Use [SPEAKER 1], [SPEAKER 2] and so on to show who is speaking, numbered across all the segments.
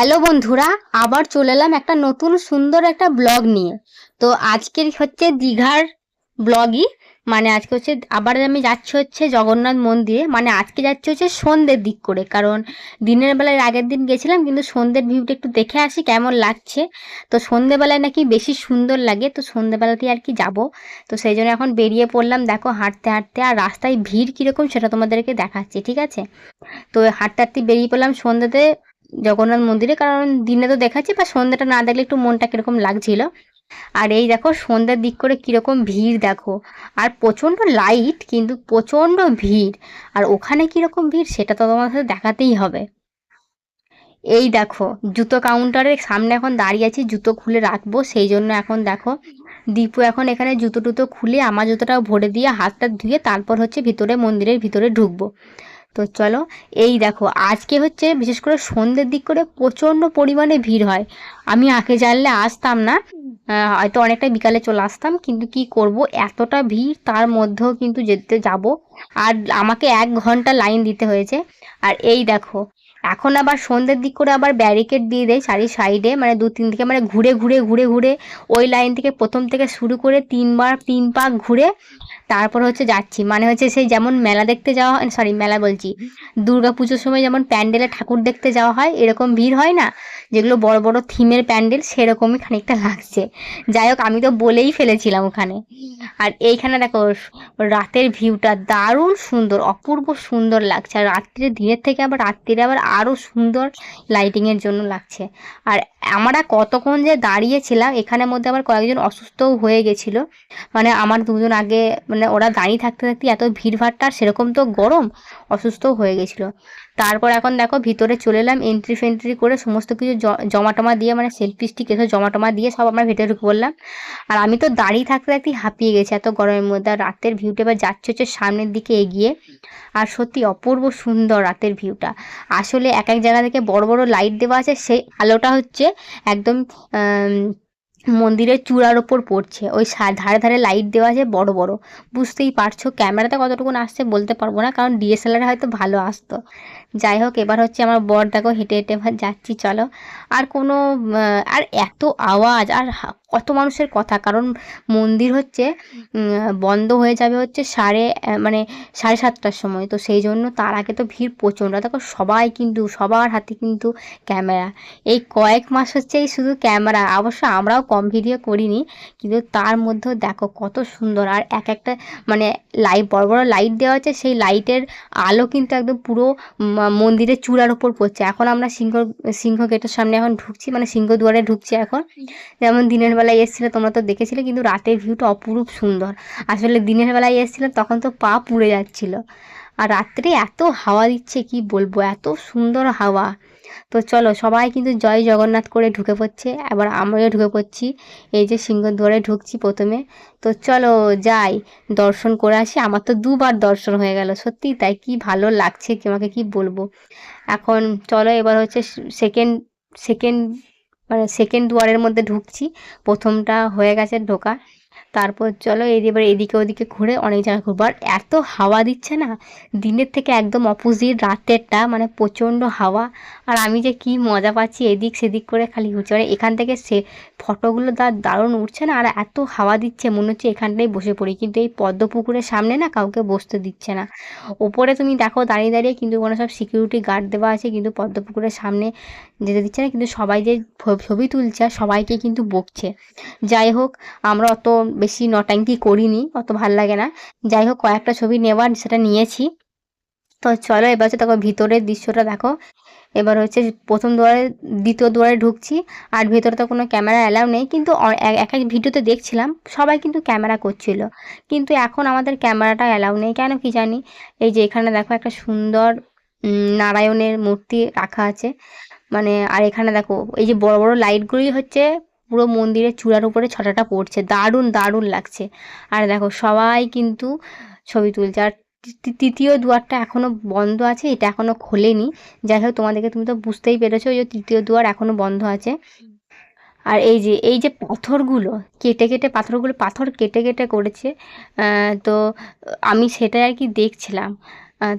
[SPEAKER 1] Hello বন্ধুরা, আবার চলে এলাম একটা নতুন সুন্দর একটা ব্লগ নিয়ে। তো আজকের হচ্ছে দীঘার ব্লগই মানে আজকে হচ্ছে, আবার আমি যাচ্ছি হচ্ছে জগন্নাথ মন্দিরে মানে আজকে যাচ্ছি হচ্ছে সন্ধ্যের দিক করে, কারণ দিনের বেলায় আগের দিন গেছিলাম, কিন্তু সন্ধ্যের ভিউটা একটু দেখে আসি কেমন লাগছে। তো সন্ধ্যেবেলায় নাকি বেশি সুন্দর লাগে, তো সন্ধ্যেবেলাতেই আর কি যাব। তো সেই জন্য এখন বেরিয়ে পড়লাম, দেখো হাঁটতে হাঁটতে, আর রাস্তায় ভিড় কীরকম সেটা তোমাদেরকে দেখাচ্ছি, ঠিক আছে? তো হাঁটতে হাঁটতে বেরিয়ে পড়লাম সন্ধ্যেতে জগন্নাথ মন্দিরে, কারণ দিনে তো দেখাচ্ছি, বা সন্ধ্যাটা না দেখলে একটু মনটা কীরকম লাগছিল। আর এই দেখো, সন্ধ্যার দিক করে কীরকম ভিড় দেখো। আর প্রচণ্ড লাইট কিন্তু প্রচণ্ড ভিড়। আর ওখানে কীরকম ভিড়, সেটা তো তোমার সাথে দেখাতেই হবে। এই দেখো, জুতো কাউন্টারের সামনে এখন দাঁড়িয়ে আছি, জুতো খুলে রাখব। সেই জন্য এখন দেখো, দীপু এখন এখানে জুতো টুতো খুলে আমার জুতোটাও ভরে দিয়ে হাতটা ধুয়ে তারপর হচ্ছে ভিতরে মন্দিরের ভিতরে ঢুকবো। তো চলো, এই দেখো, আজকে হচ্ছে বিশেষ করে সন্ধ্যের দিক করে প্রচণ্ড পরিমাণে ভিড় হয়। আমি আঁকে জানলে আসতাম না হয়তো অনেকটা বিকালে চলে আসতাম, কিন্তু কি করব? এতটা ভিড়, তার মধ্যেও কিন্তু যেতে যাব। আর আমাকে এক ঘণ্টা লাইন দিতে হয়েছে। আর এই দেখো এখন আবার সন্ধ্যের দিক করে আবার ব্যারিকেড দিয়ে দেয় চারি সাইডে মানে দু তিন দিকে মানে ঘুরে ঘুরে ঘুরে ঘুরে ওই লাইন থেকে প্রথম থেকে শুরু করে তিনবার, তিন পাক ঘুরে তারপর হচ্ছে যাচ্ছি। মানে হচ্ছে সেই যেমন মেলা দেখতে যাওয়া হয় সরি মেলা বলছি, দুর্গা পুজোর সময় যেমন প্যান্ডেলে ঠাকুর দেখতে যাওয়া হয়, এরকম ভিড় হয় না? যেগুলো বড় বড় থিমের প্যান্ডেল সেরকমই খানিকটা লাগছে। যাই হোক, আমি তো বলেই ফেলেছিলাম ওখানে। আর এইখানে দেখো, রাতের ভিউটা দারুণ সুন্দর, অপূর্ব সুন্দর লাগছে। আর রাত্রে দিনের থেকে আবার, রাত্রিরে আবার আরও সুন্দর লাইটিংয়ের জন্য লাগছে। আর আমরা কতক্ষণ যে দাঁড়িয়েছিলাম, এখানের মধ্যে আবার কয়েকজন অসুস্থও হয়ে গেছিল। মানে আমার দুজন আগে মানে ওরা দাঁড়িয়ে থাকতে থাকতে এত ভিড়ভাড়টা, সেরকম তো গরম, অসুস্থও হয়ে গেছিল। তারপর এখন দেখো ভিতরে চলে এলাম এন্ট্রি ফেন্ট্রি করে সমস্ত কিছু জমা টমা দিয়ে মানে সেলফি স্টিক এসব জমা টমা দিয়ে সব আমরা ভেতরে ঢুকে পড়লাম। আর আমি তো দাঁড়িয়ে থাকতে থাকতেই হাঁপিয়ে গেছি এত গরমের মধ্যে। আর রাতের ভিউটা এবার যাচ্ছে হচ্ছে সামনের দিকে এগিয়ে। আর সত্যি অপূর্ব সুন্দর রাতের ভিউটা আসলে এক এক জায়গা থেকে বড় বড় লাইট দেওয়া আছে, সেই আলোটা হচ্ছে একদম মন্দিরের চূড়ার ওপর পড়ছে। ওই ধারে ধারে লাইট দেওয়া আছে, বড় বড়। বুঝতেই পারছ ক্যামেরাতে কতটুকুন আসছে বলতে পারব না, কারণ ডিএসএলআর হয়তো ভালো আসতো। যাই হোক, এবার হচ্ছে আমার বর দেখো হেঁটে হেঁটে যাচ্ছি, চলো। আর কোনো আর এত আওয়াজ, আর কত মানুষের কথা। কারণ মন্দির হচ্ছে বন্ধ হয়ে যাবে হচ্ছে সাড়ে মানে সাড়ে সাতটার সময়। তো সেই জন্য তার আগে তো ভিড় প্রচণ্ড। দেখো সবাই কিন্তু সবার হাতে কিন্তু ক্যামেরা। এই কয়েক মাস হচ্ছে এই শুধু ক্যামেরা। অবশ্য আমরাও কম ভিডিও করিনি কিন্তু তার মধ্যেও দেখো কত সুন্দর। আর এক একটা মানে লাইট বড় বড় লাইট দেওয়া হচ্ছে সেই লাইটের আলো কিন্তু একদম পুরো মন্দিরের চূড়ার ওপর পড়ছে। এখন আমরা সিংহ সিংহ গেটের সামনে এখন ঢুকছি মানে সিংহ দুয়ারে ঢুকছি এখন। যেমন দিনের বেলায় এসেছিল, তোমরা তো দেখেছিলে, কিন্তু রাতের ভিউটা অপরূপ সুন্দর। আসলে দিনের বেলায় এসেছিল, তখন তো পা পুড়ে যাচ্ছিল। আর রাত্রে এত হাওয়া দিচ্ছে, কি বলব, এত সুন্দর হাওয়া। তো চলো, সবাই কিন্তু জয় জগন্নাথ করে ঢুকে পড়ছে। এবার আমরাও ঢুকে পড়ছি। এই যে সিংহদ্বারে ঢুকছি প্রথমে। তো চলো, যাই, দর্শন করে আসি। আমার তো দুবার দর্শন হয়ে গেল, সত্যি তাই, কি ভালো লাগছে তোমাকে কি বলব। এখন চলো, এবার হচ্ছে সেকেন্ড সেকেন্ড মানে সেকেন্ড দুয়ারের মধ্যে ঢুকছি। প্রথমটা হয়ে গেছে ঢোকা। তারপর চলো এবার এদিকে ওদিকে ঘুরে অনেক জায়গায় ঘুরবো। আর এত হাওয়া দিচ্ছে না, দিনের থেকে একদম অপোজিট রাতেরটা মানে প্রচণ্ড হাওয়া। আর আমি যে কি মজা পাচ্ছি এদিক সেদিক করে খালি ঘুরছি। মানে এখান থেকে সে ফটোগুলো তার দারুণ উঠছে না, আর এত হাওয়া দিচ্ছে, মনে হচ্ছে এখানটাই বসে পড়ি। কিন্তু এই পদ্ম পুকুরের সামনে না কাউকে বসতে দিচ্ছে না। ওপরে তুমি দেখো দাঁড়িয়ে দাঁড়িয়ে কিন্তু কোনো সব সিকিউরিটি গার্ড দেওয়া আছে, কিন্তু পদ্ম পুকুরের সামনে যেতে দিচ্ছে না, কিন্তু সবাই যে ছবি তুলছে সবাইকে কিন্তু বকছে। যাই হোক, আমরা অত বেশি নটাঙ্কি করিনি, অত ভালো লাগে না। যাই হোক, কয়েকটা ছবি নেওয়ার সেটা নিয়েছি। তো চলো, এবার হচ্ছে দেখো ভিতরের দৃশ্যটা দেখো। এবার হচ্ছে প্রথম দুয়ারে, দ্বিতীয় দুয়ারে ঢুকছি, আর ভেতরে তো কোনো ক্যামেরা অ্যালাউ নেই, কিন্তু এক এক ভিডিওতে দেখছিলাম, সবাই কিন্তু ক্যামেরা করছিল। কিন্তু এখন আমাদের ক্যামেরাটা অ্যালাউ নেই, কেন কি জানি? এই যে এখানে দেখো একটা সুন্দর নারায়ণের মূর্তি রাখা আছে। মানে আর এখানে দেখো, এই যে বড় বড় লাইটগুলি হচ্ছে পুরো মন্দিরের চূড়ার উপরে ছটাটা পড়ছে। দারুণ দারুণ লাগছে। আর দেখো, সবাই কিন্তু ছবি তুলছে। আর তৃতীয় দুয়ারটা এখনও বন্ধ আছে, এটা এখনও খোলেনি। যাই হোক, তোমাদেরকে তুমি তো বুঝতেই পেরেছ যে তৃতীয় দুয়ার এখনও বন্ধ আছে। আর এই যে এই যে পাথরগুলো, কেটে কেটে পাথরগুলো, পাথর কেটে কেটে করেছে তো আমি সেটাই আর কি দেখছিলাম।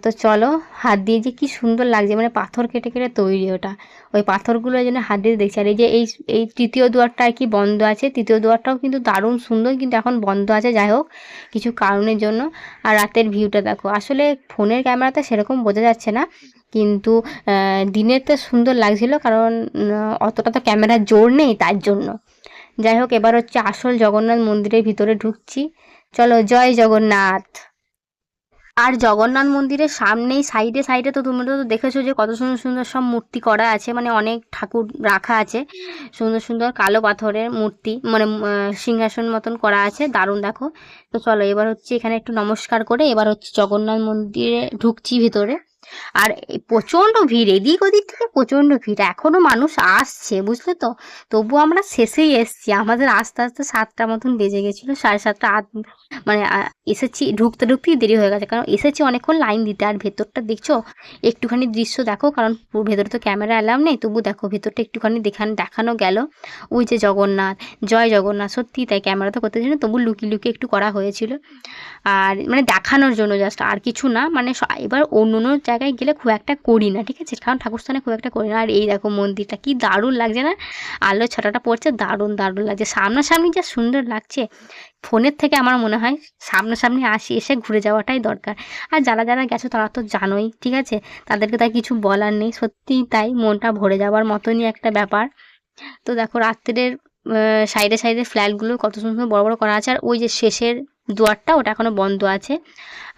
[SPEAKER 1] তো চলো হাত দিয়ে যে কি সুন্দর লাগছে মানে পাথর কেটে কেটে তৈরি ওটা। ওই পাথরগুলো যেন হাত দিয়ে দেখছি। আর এই যে এই এই তৃতীয় দুয়ারটা আর কি বন্ধ আছে? তৃতীয় দুয়ারটাও কিন্তু দারুণ সুন্দর, কিন্তু এখন বন্ধ আছে। যাই হোক, কিছু কারণের জন্য। আর রাতের ভিউটা দেখো। আসলে ফোনের ক্যামেরাতে সেরকম বোঝা যাচ্ছে না, কিন্তু দিনের তো সুন্দর লাগছিল, কারণ অতটা তো ক্যামেরার জোর নেই তার জন্য। যাই হোক, এবার হচ্ছে আসল জগন্নাথ মন্দিরের ভিতরে ঢুকছি। চলো, জয় জগন্নাথ। আর জগন্নাথ মন্দিরের সামনেই সাইডে সাইডে তো তুমি তো দেখেছ যে কত সুন্দর সুন্দর সব মূর্তি করা আছে মানে অনেক ঠাকুর রাখা আছে। সুন্দর সুন্দর কালো পাথরের মূর্তি মানে সিংহাসন মতন করা আছে, দারুণ দেখো। তো চলো এবার হচ্ছে এখানে একটু নমস্কার করে এবার হচ্ছে জগন্নাথ মন্দিরে ঢুকছি ভিতরে। আর প্রচণ্ড ভিড়, এদিক ওদিক থেকে প্রচণ্ড ভিড়, এখনও মানুষ আসছে, বুঝলে তো? তবু আমরা শেষেই এসছি, আমাদের আস্তে আস্তে সাতটা মতন বেজে গেছিল, সাড়ে সাতটা আট মানে এসেছি, ঢুকতে ঢুকতেই দেরি হয়ে গেছে, কারণ এসেছি অনেকক্ষণ লাইন দিতে, আর ভেতরটা দেখছ? একটুখানি দৃশ্য দেখো, কারণ ভেতরে তো ক্যামেরা অ্যালাউ নেই, তবু দেখো ভেতরটা একটুখানি দেখান, দেখানো গেল। ওই যে জগন্নাথ, জয় জগন্নাথ, সত্যি তাই ক্যামেরা তো করতে না তবু লুকিয়ে লুকিয়ে একটু করা হয়েছিল। আর মানে দেখানোর জন্য জাস্ট আর কিছু না মানে এবার অন্য অন্য জায়গায় গেলে খুব একটা করি না, ঠিক আছে? কারণ ঠাকুরস্থানে খুব একটা করি না। আর এই দেখো মন্দিরটা, কি দারুণ লাগছে না? আলো ছটাটা পড়ছে, দারুণ দারুণ লাগছে। সামনাসামনি যা সুন্দর লাগছে, ফোনের থেকে আমার মনে হয় সামনাসামনি আসি, এসে ঘুরে যাওয়াটাই দরকার। আর যারা যারা গেছো তারা তো জানোই, ঠিক আছে? তাদেরকে তাই কিছু বলার নেই, সত্যিই তাই মনটা ভরে যাওয়ার মতনই একটা ব্যাপার। তো দেখো, রাত্রের সাইডে সাইডে ফ্ল্যাটগুলো কত সুন্দর বড় বড় করা আছে। আর ওই যে শেষের দুয়ারটা, ওটা এখনও বন্ধ আছে।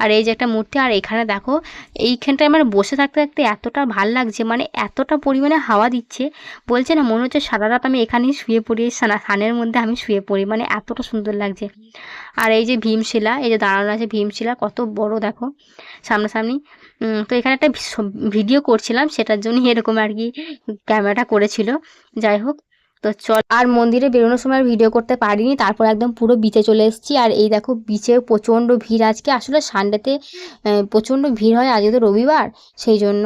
[SPEAKER 1] আর এই যে একটা মূর্তি, আর এখানে দেখো, এইখানটায় আমার বসে থাকতে থাকতে এতটা ভালো লাগছে মানে এতটা পরিমাণে হাওয়া দিচ্ছে। বলছে না, মনে হচ্ছে সারা রাত আমি এখানেই শুয়ে পড়ি সানের মধ্যে আমি শুয়ে পড়ি মানে এতটা সুন্দর লাগছে। আর এই যে ভীমশিলা, এই যে দাঁড়ানো আছে ভীমশিলা, কত বড় দেখো, সামনাসামনি। তো এখানে একটা ভিডিও করছিলাম, সেটার জন্যই এরকম আর কি ক্যামেরাটা করেছিল। যাই হোক তো চল, আর মন্দিরে বেরোনোর সময় ভিডিও করতে পারিনি, তারপর একদম পুরো বিচে চলে এসেছি। আর এই দেখো বিচে প্রচণ্ড ভিড় আজকে। আসলে সানডেতে প্রচণ্ড ভিড় হয়, আজকে তো রবিবার, সেই জন্য।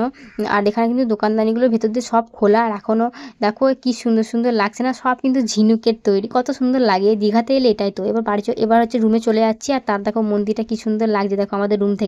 [SPEAKER 1] আর এখানে কিন্তু দোকানদানিগুলোর ভেতর দিয়ে সব খোলা। আর এখনও দেখো, কি সুন্দর সুন্দর লাগছে না, সব কিন্তু ঝিনুকের তৈরি। কত সুন্দর লাগে, দীঘাতে এলে এটাই তো। এবার বাড়ি এবার হচ্ছে রুমে চলে যাচ্ছি। আর তার দেখো মন্দিরটা কি সুন্দর লাগছে, দেখো আমাদের রুম থেকে।